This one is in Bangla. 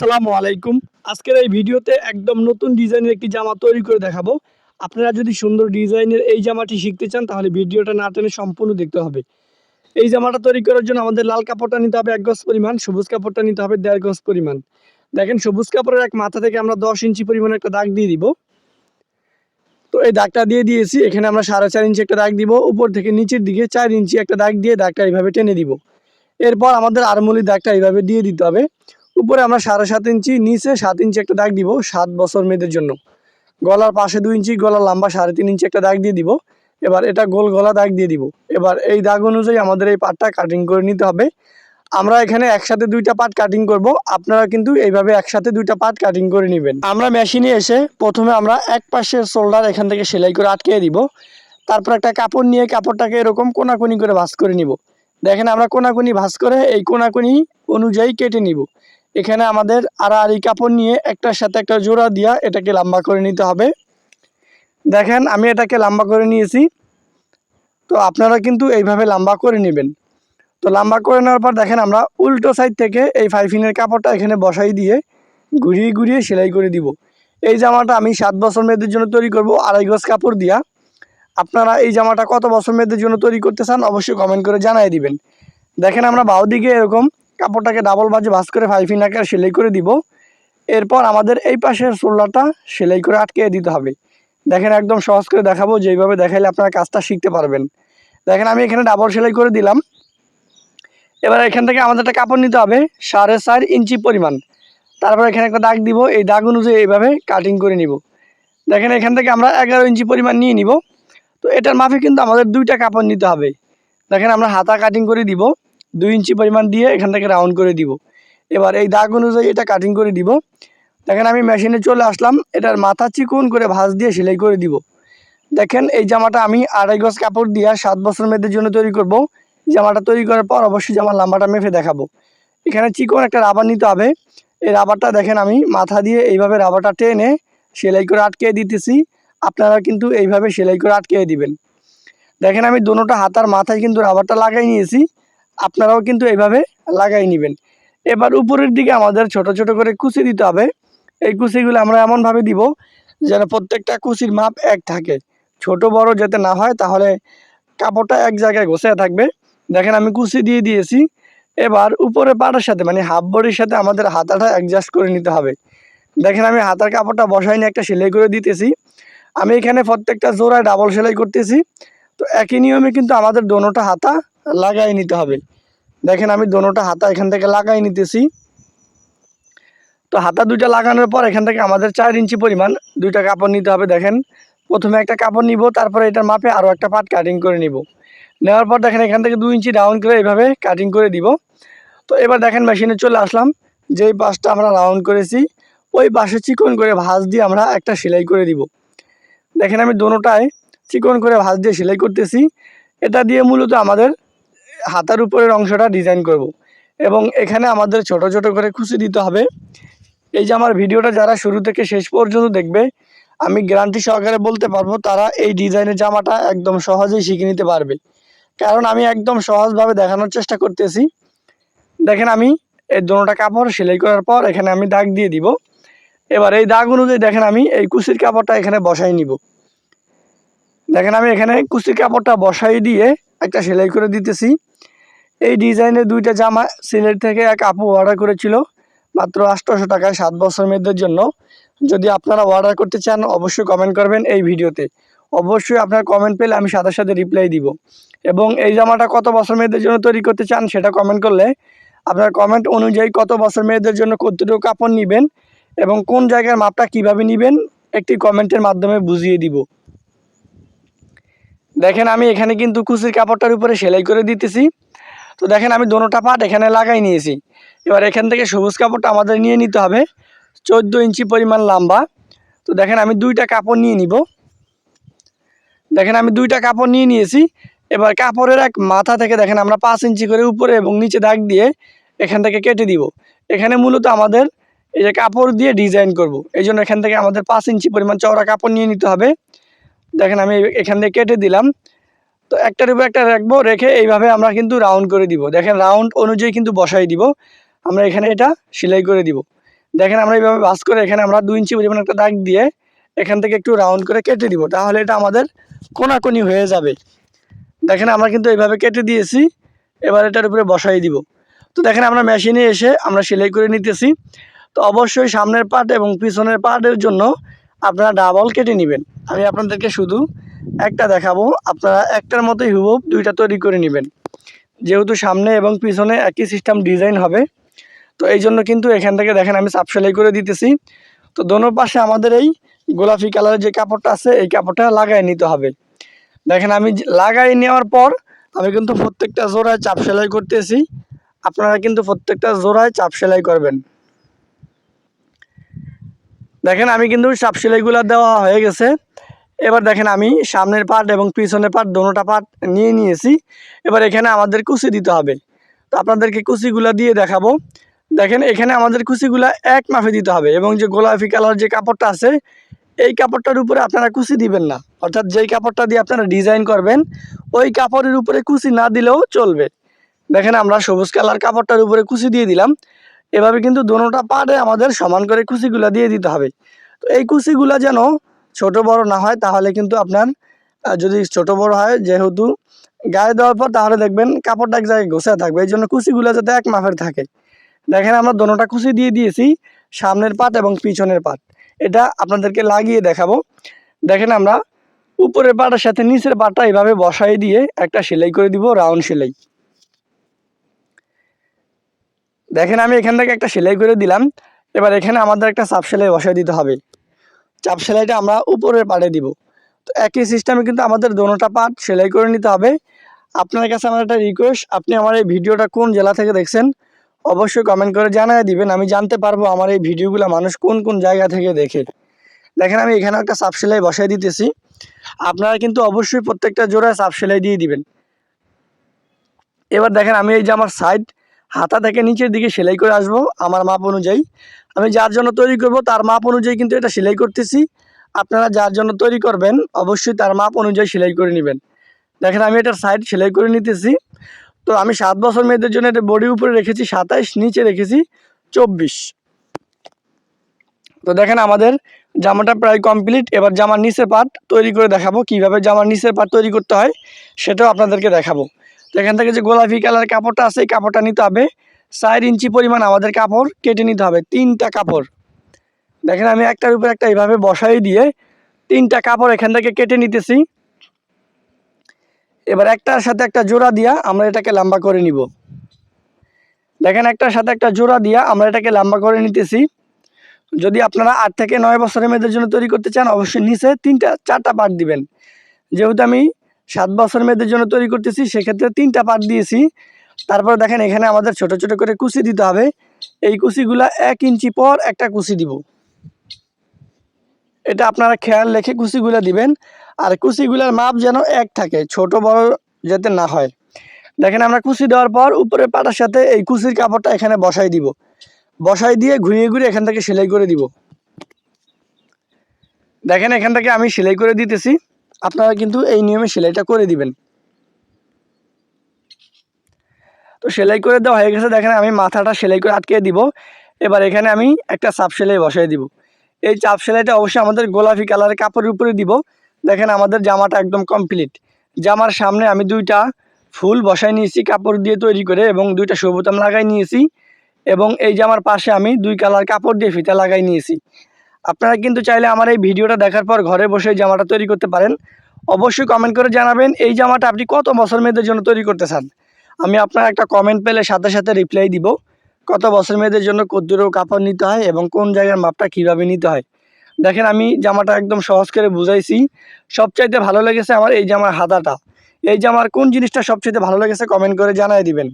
আসসালামু আলাইকুম। আজকের এই ভিডিওতে একদম নতুন ডিজাইনের একটি জামা তৈরি করে দেখাবো। আপনারা যদি সুন্দর ডিজাইনের এই জামাটি শিখতে চান, তাহলে ভিডিওটা না টেনে সম্পূর্ণ দেখতে হবে। এই জামাটা তৈরি করার জন্য আমাদের লাল কাপড়টা নিতে হবে এক গজ পরিমাণ, সবুজ কাপড়টা নিতে হবে দেড় গজ পরিমাণ। দেখেন, সবুজ কাপড়ের এক মাথা থেকে আমরা দশ ইঞ্চি পরিমাণ একটা দাগ দিয়ে দিব। তো এই দাগটা দিয়ে দিয়েছি, এখানে আমরা সাড়ে চার ইঞ্চি একটা দাগ দিব, উপর থেকে নিচের দিকে চার ইঞ্চি একটা দাগ দিয়ে দাগটা এইভাবে টেনে দিব। এরপর আমাদের আরমুলি দাগটা এইভাবে দিয়ে দিতে হবে। উপরে আমরা সাড়ে সাত ইঞ্চি, নিচে সাত ইঞ্চি একটা দাগ দিব, সাত বছর মেয়েদের জন্য। গলার পাশে দুই ইঞ্চি, গলার লম্বা সাড়ে তিন ইঞ্চি একটা দাগ দিয়ে দিব। এবার এটা গোল গলা দাগ দিয়ে দিব। এবার এই দাগ অনুযায়ী আমাদের এই পাটটা কাটিং করে নিতে হবে। আমরা এখানে একসাথে দুইটা পাট কাটিং করব। আপনারা কিন্তু এইভাবে একসাথে দুইটা পাট কাটিং করে নেবেন। আমরা মেশিনে এসে প্রথমে আমরা এক পাশের শোল্ডার এখান থেকে সেলাই করে আটকে দিব। তারপর একটা কাপড় নিয়ে কাপড়টাকে এরকম কোনাকুনি করে ভাঁজ করে নিব। দেখেন আমরা কোনাকুনি ভাঁজ করে এই কোনাকুনি অনুযায়ী কেটে নিব। এখানে আমাদের আড়াআড়ি কাপড় নিয়ে একটার সাথে একটা জোড়া দিয়া এটাকে লম্বা করে নিতে হবে। দেখেন, আমি এটাকে লম্বা করে নিয়েছি। তো আপনারা কিন্তু এইভাবে লম্বা করে নেবেন। তো লম্বা করে নেওয়ার পর দেখেন, আমরা উল্টো সাইড থেকে এই ফাইফিনের কাপড়টা এখানে বসাই দিয়ে ঘুরিয়ে ঘুরিয়ে সেলাই করে দিব। এই জামাটা আমি সাত বছর মেয়েদের জন্য তৈরি করব, আড়াই গজ কাপড় দিয়া। আপনারা এই জামাটা কত বছর মেয়েদের জন্য তৈরি করতে চান, অবশ্যই কমেন্ট করে জানাই দিবেন। দেখেন, আমরা বাউদিকে এরকম কাপড়টাকে ডাবল বাজে ভাজ করে ফাইফিন আকার সেলাই করে দিব। এরপর আমাদের এই পাশের শোল্ডারটা সেলাই করে আটকে দিতে হবে। দেখেন একদম সহজ করে দেখাবো, যেইভাবে দেখাইলে আপনারা কাজটা শিখতে পারবেন। দেখেন আমি এখানে ডাবল সেলাই করে দিলাম। এবার এখান থেকে আমাদের একটা কাপড় নিতে হবে, সাড়ে চার ইঞ্চি পরিমাণ। তারপর এখানে একটা দাগ দিব, এই দাগ অনুযায়ী এইভাবে কাটিং করে নিব। দেখেন এখান থেকে আমরা এগারো ইঞ্চি পরিমাণ নিয়ে নিব। তো এটার মাপে কিন্তু আমাদের দুইটা কাপড় নিতে হবে। দেখেন আমরা হাতা কাটিং করে দিব। দুই ইঞ্চি পরিমাণ দিয়ে এখান থেকে রাউন্ড করে দিব। এবার এই দাগ অনুযায়ী এটা কাটিং করে দিব। দেখেন আমি মেশিনে চলে আসলাম, এটার মাথা চিকন করে ভাঁজ দিয়ে সেলাই করে দিব। দেখেন এই জামাটা আমি আড়াই গজ কাপড় দিয়ে সাত বছর মেয়েদের জন্য তৈরি করব। জামাটা তৈরি করার পর অবশ্যই জামার লাম্বাটা মেপে দেখাবো। এখানে চিকন একটা রাবার নিতে হবে। এই রাবারটা দেখেন আমি মাথা দিয়ে এইভাবে রাবারটা টেনে সেলাই করে আটকে দিতেছি। আপনারা কিন্তু এইভাবে সেলাই করে আটকে দিবেন। দেখেন আমি দোনোটা হাতার মাথায় কিন্তু রাবারটা লাগাই নিয়েছি। আপনারাও কিন্তু এইভাবে লাগাই নেবেন। এবার উপরের দিকে আমাদের ছোট ছোট করে কুচি দিতে হবে। এই কুচিগুলো আমরা এমনভাবে দিব যেন প্রত্যেকটা কুচির মাপ এক থাকে। ছোট, বড় যাতে না হয় তাহলে কাপড়টা এক জায়গায় ঘষে থাকবে। দেখেন আমি কুচি দিয়ে দিয়েছি। এবার উপরে পাটার সাথে মানে হাফ বডির সাথে আমাদের হাতাটা অ্যাডজাস্ট করে নিতে হবে। দেখেন আমি হাতার কাপড়টা বসাই নিয়ে একটা সেলাই করে দিতেছি। আমি এখানে প্রত্যেকটা জোড়ায় ডাবল সেলাই করতেছি। তো একই নিয়মে কিন্তু আমাদের দোনোটা হাতা লাগাই নিতে হবে। দেখেন আমি দোনোটা হাতা এখান থেকে লাগাই নিতেছি। তো হাতা দুইটা লাগানোর পর এখান থেকে আমাদের চার ইঞ্চি পরিমাণ দুইটা কাপড় নিতে হবে, দেখেন। প্রথমে একটা কাপড় নিব, তারপরে এটার মাপে আরও একটা পাট কাটিং করে নিব। নেওয়ার পর দেখেন এখান থেকে দুই ইঞ্চি রাউন্ড করে এইভাবে কাটিং করে দিব। তো এবার দেখেন মেশিনে চলে আসলাম, যেই পাশটা আমরা রাউন্ড করেছি, ওই পাশে চিকন করে ভাঁজ দিয়ে আমরা একটা সেলাই করে দিব। দেখেন আমি দোনোটায় চিকন করে ভাঁজ দিয়ে সেলাই করতেছি। এটা দিয়ে মূলত আমাদের হাতার উপরের অংশটা ডিজাইন করব। এবং এখানে আমাদের ছোট ছোট করে খুশি দিতে হবে। এই যে আমার ভিডিওটা যারা শুরু থেকে শেষ পর্যন্ত দেখবে, আমি গ্যারান্টি সহকারে বলতে পারব, তারা এই ডিজাইনের জামাটা একদম সহজেই শিখে নিতে পারবে। কারণ আমি একদম সহজভাবে দেখানোর চেষ্টা করতেছি। দেখেন আমি এই দোনোটা কাপড় সেলাই করার পর এখানে আমি দাগ দিয়ে দিব। এবার এই দাগ অনুযায়ী দেখেন আমি এই কুচির কাপড়টা এখানে বসাই নিব। দেখেন আমি এখানে কুচির কাপড়টা বসাই দিয়ে একটা সেলাই করে দিতেছি। এই ডিজাইনের দুইটা জামা সিলেট থেকে এক আপু অর্ডার করেছিল, মাত্র আটশোশো টাকায় সাত বছর মেয়েদের জন্য। যদি আপনারা অর্ডার করতে চান, অবশ্যই কমেন্ট করবেন এই ভিডিওতে। অবশ্যই আপনার কমেন্ট পেলে আমি সাথে সাথে রিপ্লাই দিব। এবং এই জামাটা কত বছর মেয়েদের জন্য তৈরি করতে চান, সেটা কমেন্ট করলে আপনার কমেন্ট অনুযায়ী কত বছর মেয়েদের জন্য কতটুকু কাপড় নেবেন এবং কোন জায়গার মাপটা কীভাবে নেবেন, একটি কমেন্টের মাধ্যমে বুঝিয়ে দিব। দেখেন, আমি এখানে কিন্তু কুচির কাপড়টার উপরে সেলাই করে দিতেছি। তো দেখেন আমি দোনোটা পাট এখানে লাগাই নিয়েছি। এবার এখান থেকে সবুজ কাপড়টা আমাদের নিয়ে নিতে হবে। চোদ্দ ইঞ্চি পরিমাণ লম্বা। তো দেখেন আমি দুইটা কাপড় নিয়ে নিব। দেখেন আমি দুইটা কাপড় নিয়ে নিয়েছি। এবার কাপড়ের এক মাথা থেকে দেখেন আমরা পাঁচ ইঞ্চি করে উপরে এবং নিচে দাগ দিয়ে এখান থেকে কেটে দিব। এখানে মূলত আমাদের এই যে কাপড় দিয়ে ডিজাইন করব। এই জন্য এখান থেকে আমাদের পাঁচ ইঞ্চি পরিমাণ চওড়া কাপড় নিয়ে নিতে হবে। দেখেন আমি এখান থেকে কেটে দিলাম। তো একটার উপর একটা রাখব, রেখে এইভাবে আমরা কিন্তু রাউন্ড করে দিব। দেখেন রাউন্ড অনুযায়ী কিন্তু বসাই দিব। আমরা এখানে এটা সেলাই করে দিব। দেখেন আমরা এইভাবে বাস করে এখানে আমরা দুই ইঞ্চি পরিমাণ একটা দাগ দিয়ে এখান থেকে একটু রাউন্ড করে কেটে দিব। তাহলে এটা আমাদের কোনাকুনি হয়ে যাবে। দেখেন আমরা কিন্তু এইভাবে কেটে দিয়েছি। এবার এটার উপরে বসাই দিব। তো দেখেন আমরা মেশিনে এসে আমরা সেলাই করে নিতেছি। তো অবশ্যই সামনের পার্ট এবং পিছনের পার্টের জন্য আপনারা ডাবল কেটে নেবেন। আমি আপনাদেরকে শুধু একটা দেখাবো, আপনারা একটার মতোই হুবহুব দুইটা তৈরি করে নেবেন। যেহেতু সামনে এবং পিছনে একই সিস্টেম ডিজাইন হবে, তো এই জন্য কিন্তু এখান থেকে দেখেন আমি চাপ সেলাই করে দিতেছি। তো দোনো পাশে আমাদের এই গোলাপি কালারের যে কাপড়টা আছে, এই কাপড়টা লাগাই নিতে হবে। দেখেন আমি লাগাই নেওয়ার পর আমি কিন্তু প্রত্যেকটা জোড়ায় চাপ সেলাই করতেছি। আপনারা কিন্তু প্রত্যেকটা জোড়ায় চাপ সেলাই করবেন। দেখেন আমি কিন্তু চাপ সেলাইগুলো দেওয়া হয়ে গেছে। এবার দেখেন আমি সামনের পার্ট এবং পিছনের পার্ট দোনোটা পার্ট নিয়ে নিয়েছি। এবার এখানে আমাদের কুচি দিতে হবে। তো আপনাদেরকে কুচিগুলা দিয়ে দেখাবো। দেখেন এখানে আমাদের কুচিগুলা এক মাফে দিতে হবে এবং যে গোলাপি কালার যে কাপড়টা আছে, এই কাপড়টার উপরে আপনারা কুচি দিবেন না। অর্থাৎ যেই কাপড়টা দিয়ে আপনারা ডিজাইন করবেন, ওই কাপড়ের উপরে কুচি না দিলেও চলবে। দেখেন আমরা সবুজ কালার কাপড়টার উপরে কুচি দিয়ে দিলাম। এভাবে কিন্তু দোনোটা পার্টে আমাদের সমান করে কুচিগুলা দিয়ে দিতে হবে। তো এই কুচিগুলা যেন ছোট বড় না হয়, তাহলে কিন্তু আপনার যদি ছোট বড় হয় যেহেতু গায়ে দেওয়ার পর তাহলে দেখবেন কাপড়টা এক জায়গায় ঘষে থাকবে। এই জন্য কুচিগুলো যাতে এক মাপের থাকে। দেখেন আমরা দোনোটা কুচি দিয়ে দিয়েছি, সামনের পাট এবং পিছনের পাট। এটা আপনাদেরকে লাগিয়ে দেখাবো। দেখেন আমরা উপরের পাটের সাথে নিচের পাটটা এভাবে বসাই দিয়ে একটা সেলাই করে দিব, রাউন্ড সেলাই। দেখেন আমি এখান থেকে একটা সেলাই করে দিলাম। এবার এখানে আমাদের একটা সাপ সেলাই বসাই দিতে হবে। চাপ সেলাইটা আমরা উপরের পাটে দিব। তো একই সিস্টেমে কিন্তু আমাদের দোনোটা পাট সেলাই করে নিতে হবে। আপনার কাছে আমার একটা রিকোয়েস্ট আপনি আমার এই ভিডিওটা কোন জেলা থেকে দেখছেন, অবশ্যই কমেন্ট করে জানায় দিবেন। আমি জানতে পারব আমার এই ভিডিওগুলো মানুষ কোন কোন জায়গা থেকে দেখে। দেখেন, আমি এখানে একটা চাপ সেলাই বসাই দিতেছি। আপনারা কিন্তু অবশ্যই প্রত্যেকটা জোড়ায় চাপ সেলাই দিয়ে দিবেন। এবার দেখেন, আমি এই যে আমার সাইড হাতা থেকে নিচের দিকে সেলাই করে আসব আমার মাপ অনুযায়ী। আমি যার জন্য তৈরি করব, তার মাপ অনুযায়ী কিন্তু এটা সেলাই করতেছি। আপনারা যার জন্য তৈরি করবেন, অবশ্যই তার মাপ অনুযায়ী সেলাই করে নেবেন। দেখেন, আমি এটার সাইড সেলাই করে নিতেছি। তো আমি সাত বছর মেয়েদের জন্য এটা বডি উপরে রেখেছি, সাতাইশ, নিচে রেখেছি চব্বিশ। তো দেখেন, আমাদের জামাটা প্রায় কমপ্লিট এবার জামার নিচে পার্ট তৈরি করে দেখাবো, কীভাবে জামার নিচের পার্ট তৈরি করতে হয়, সেটাও আপনাদেরকে দেখাবো। তো এখান থেকে যে গোলাপি কালার কাপড়টা আছে, এই কাপড়টা নিতে হবে। চার ইঞ্চি পরিমাণ আমাদের কাপড় কেটে নিতে হবে, তিনটা কাপড়। দেখেন আমি একটার উপর একটা এইভাবে বসাই দিয়ে তিনটা কাপড় এখান থেকে কেটে নিতেছি। এবার একটার সাথে একটা জোড়া দিয়া আমরা এটাকে লম্বা করে নিব। দেখেন একটার সাথে একটা জোড়া দিয়া আমরা এটাকে লম্বা করে নিতেছি। যদি আপনারা আট থেকে নয় বছরের মেয়েদের জন্য তৈরি করতে চান, অবশ্যই নিচে তিনটা, চারটা পার্ট দিবেন। যেহেতু আমি সাত বছর মেয়েদের জন্য তৈরি করতেছি, সেক্ষেত্রে তিনটা পার্ট দিয়েছি। তারপর দেখেন এখানে আমাদের ছোট ছোট করে কুচি দিতে হবে। এই কুচিগুলা এক ইঞ্চি পর একটা কুচি দিব। এটা আপনারা খেয়াল রেখে কুচিগুলা দিবেন। আর কুচিগুলার মাপ যেন এক থাকে, ছোট বড় যাতে না হয়। দেখেন আমরা কুচি দেওয়ার পর উপরে পাটার সাথে এই কুচির কাপড়টা এখানে বসাই দিব। বসাই দিয়ে ঘুরিয়ে ঘুরিয়ে এখান থেকে সেলাই করে দিব। দেখেন এখান থেকে আমি সেলাই করে দিতেছি। আপনারা কিন্তু এই নিয়মে সেলাইটা করে দিবেন। তো সেলাই করে দেওয়া হয়ে গেছে। দেখেন আমি মাথাটা সেলাই করে আটকে দিব। এবার এখানে আমি একটা চাপ সেলাই বসাই দিব। এই চাপ সেলাইটা অবশ্যই আমাদের গোলাপি কালারের কাপড়ের উপরে দিব। দেখেন আমাদের জামাটা একদম কমপ্লিট জামার সামনে আমি দুইটা ফুল বসাই নিয়েছি, কাপড় দিয়ে তৈরি করে এবং দুইটা সবুতাম লাগাই নিয়েছি এবং এই জামার পাশে আমি দুই কালার কাপড় দিয়ে ফিতা লাগাই নিয়েছি। আপনারা কিন্তু চাইলে আমার এই ভিডিওটা দেখার পর ঘরে বসে জামাটা তৈরি করতে পারেন। অবশ্যই কমেন্ট করে জানাবেন, এই জামাটা আপনি কত বছর মেয়েদের জন্য তৈরি করতে চান? আমি আপনার একটা কমেন্ট পেলে সাথে সাথে রিপ্লাই দিব। কত বছর মেয়েদের জন্য কদ্দুরও কাপড় নিতে হয় এবং কোন জায়গার মাপটা কীভাবে নিতে হয়? দেখেন আমি জামাটা একদম সহজ করে বুঝাইছি। সবচাইতে ভালো লেগেছে আমার এই জামার হাতাটা। এই জামার কোন জিনিসটা সবচাইতে ভালো লেগেছে কমেন্ট করে জানাই দিবেন।